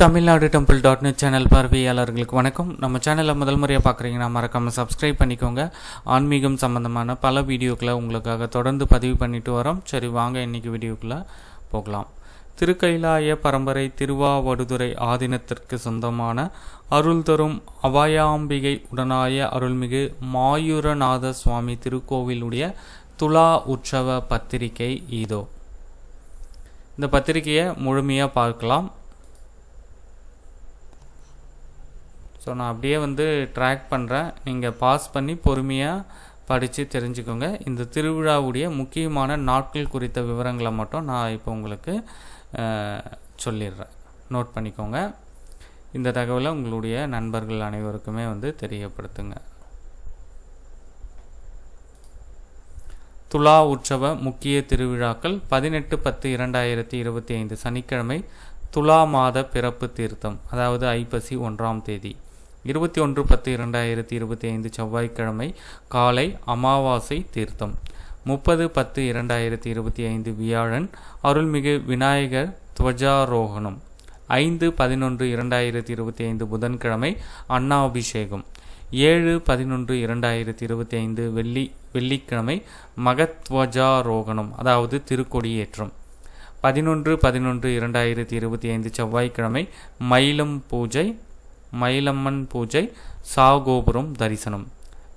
Tamil Nadu temple dot net channel பார்வையாளர்களுக்கு வணக்கம். நம்ம சேனலை முதல் முறையாக பார்க்குறீங்கன்னா மறக்காமல் சப்ஸ்கிரைப் பண்ணிக்கோங்க. ஆன்மீகம் சம்மந்தமான பல வீடியோக்களை உங்களுக்காக தொடர்ந்து பதிவு பண்ணிட்டு வரோம். சரி வாங்க இன்னைக்கு வீடியோக்குள்ளே போகலாம். திருக்கைலாய பரம்பரை திருவாவடுதுறை ஆதீனத்திற்கு சொந்தமான அருள் தரும் அபாயாம்பிகை உடனாய அருள்மிகு மாயூரநாத சுவாமி திருக்கோவிலுடைய துலா உற்சவ பத்திரிகை இதோ. இந்த பத்திரிகையை முழுமையாக பார்க்கலாம். ஸோ நான் அப்படியே வந்து ட்ராக் பண்ணுறேன் நீங்கள் பாஸ் பண்ணி பொறுமையாக படித்து தெரிஞ்சுக்கோங்க. இந்த திருவிழாவுடைய முக்கியமான நாட்கள் குறித்த விவரங்களை மட்டும் நான் இப்போ உங்களுக்கு சொல்லிடுறேன். நோட் பண்ணிக்கோங்க. இந்த தகவலை உங்களுடைய நண்பர்கள் அனைவருக்குமே வந்து தெரியப்படுத்துங்க. துலா உற்சவ முக்கிய திருவிழாக்கள் பதினெட்டு பத்து இரண்டாயிரத்தி இருபத்தி ஐந்து சனிக்கிழமை துலா மாத பிறப்பு தீர்த்தம் அதாவது ஐப்பசி ஒன்றாம் தேதி. இருபத்தி ஒன்று பத்து இரண்டாயிரத்தி இருபத்தி ஐந்து செவ்வாய்க்கிழமை காலை அமாவாசை தீர்த்தம். முப்பது பத்து இரண்டாயிரத்தி இருபத்தி ஐந்து வியாழன் அருள்மிகு விநாயகர் துவஜாரோகணம். ஐந்து பதினொன்று இரண்டாயிரத்தி இருபத்தி ஐந்து புதன்கிழமை அன்னாபிஷேகம். ஏழு பதினொன்று இரண்டாயிரத்தி இருபத்தி ஐந்து வெள்ளி வெள்ளிக்கிழமை மகத்வஜாரோகணம் அதாவது திருக்கொடியேற்றம். பதினொன்று பதினொன்று இரண்டாயிரத்தி இருபத்தி ஐந்து செவ்வாய்க்கிழமை மயிலம் பூஜை மயிலம்மன் பூஜை சாகோபுரம் தரிசனம்.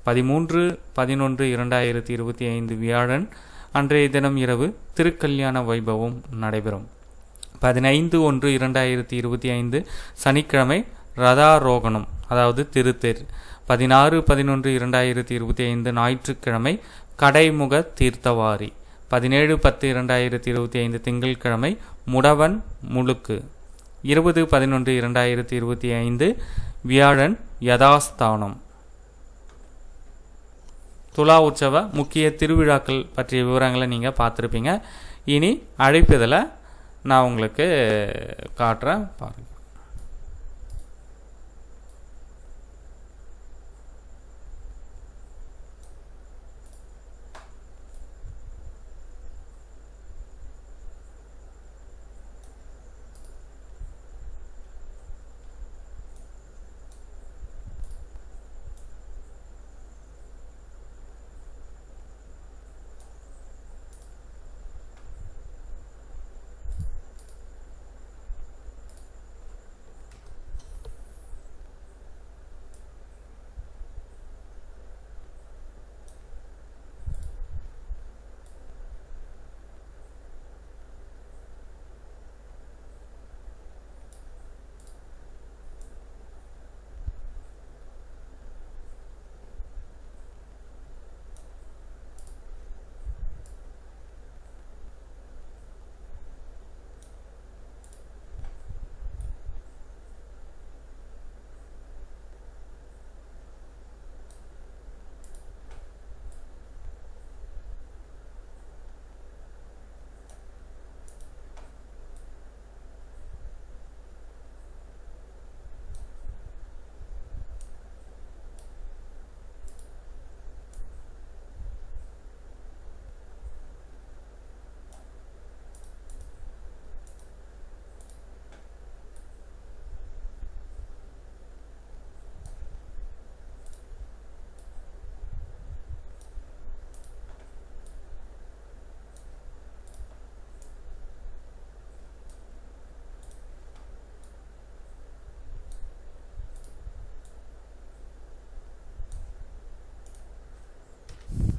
பதிமூன்று பதினொன்று இரண்டாயிரத்தி இருபத்தி ஐந்து வியாழன் அன்றைய தினம் இரவு திருக்கல்யாண வைபவம் நடைபெறும். பதினைந்து ஒன்று இரண்டாயிரத்தி இருபத்தி ஐந்து சனிக்கிழமை ரதாரோகணம் அதாவது திருத்தேர். பதினாறு பதினொன்று இரண்டாயிரத்தி இருபத்தி ஐந்து ஞாயிற்றுக்கிழமை கடைமுக தீர்த்தவாரி. பதினேழு பத்து இரண்டாயிரத்தி இருபத்தி ஐந்து திங்கட்கிழமை முடவன் முழுக்கு. இருபது பதினொன்று இரண்டாயிரத்தி இருபத்தி ஐந்து வியாழன் யதாஸ்தானம். துலா உற்சவ முக்கிய திருவிழாக்கள் பற்றிய விவரங்களை நீங்கள் பார்த்துருப்பீங்க. இனி அழைப்பதில் நான் உங்களுக்கு காட்டுறேன். பாருங்கள்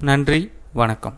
நன்றி வணக்கம்.